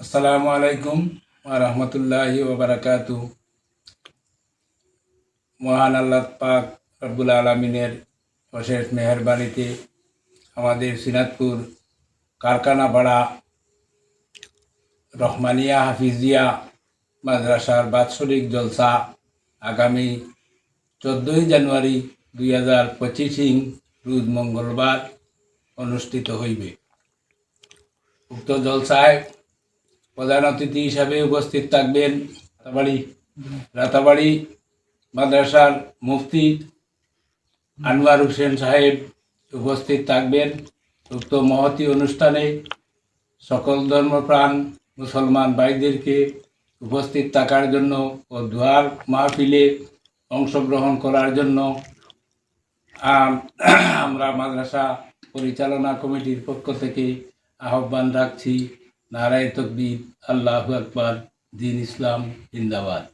আসসালামু আলাইকুম রহমতুল্লাহি ওবরাকাতু মহান আল্লাহ পাক রব্বুল আলমিনের অশেষ মেহরবানিতে আমাদের সিনাদপুর কারখানাপাড়া রহমানিয়া হাফিজিয়া মাদ্রাসার বাৎসরিক জলসা আগামী চোদ্দোই জানুয়ারি দুই হাজার পঁচিশিং রোজ মঙ্গলবার অনুষ্ঠিত হইবে। উক্ত জলসায় প্রধান অতিথি হিসাবে উপস্থিত থাকবেন রাতাবাড়ি। রাতাবাড়ি মাদ্রাসার মুফতি আনোয়ার হোসেন সাহেব উপস্থিত থাকবেন। উক্ত মহতি অনুষ্ঠানে সকল ধর্মপ্রাণ মুসলমান ভাইদেরকে উপস্থিত থাকার জন্য ও দোয়ার মাহফিলে অংশগ্রহণ করার জন্য আমরা মাদ্রাসা পরিচালনা কমিটির পক্ষ থেকে আহ্বান রাখছি। নারায় তকবীর আল্লাহ আকবর দিন ইসলাম জিন্দাবাদ।